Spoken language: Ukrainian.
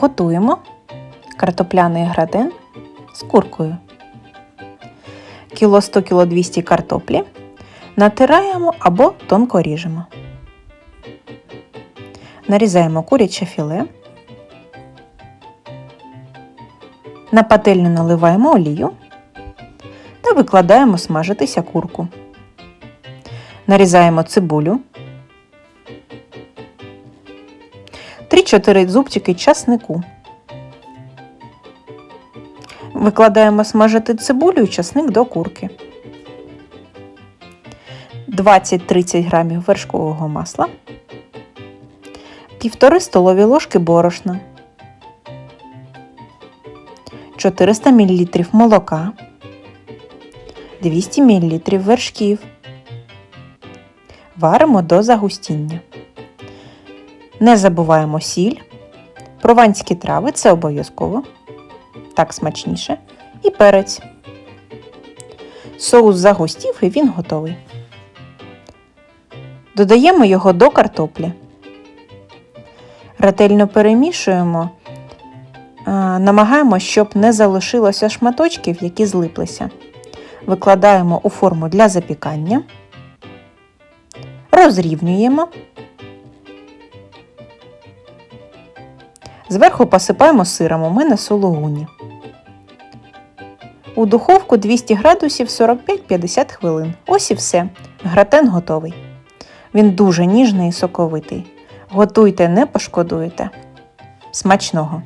Готуємо картопляний градин з куркою. Кіло 100 кіло 200 картоплі натираємо або тонко ріжемо. Нарізаємо куряче філе. На пательню наливаємо олію та викладаємо смажитися курку. Нарізаємо цибулю. 3-4 зубчики часнику. Викладаємо смажити цибулю і часник до курки. 20-30 грамів вершкового масла. 1,5 столові ложки борошна. 400 мл молока. 200 мл вершків. Варимо до загустіння. Не забуваємо сіль, прованські трави це обов'язково, так смачніше, і перець. Соус загустів і він готовий. Додаємо його до картоплі. Ретельно перемішуємо, а, намагаємося, щоб не залишилося шматочків, які злиплися. Викладаємо у форму для запікання, розрівнюємо. Зверху посипаємо сиром, у мене сулугуні. У духовку 200 градусів 45-50 хвилин. Ось і все. Гратен готовий. Він дуже ніжний і соковитий. Готуйте, не пошкодуєте. Смачного!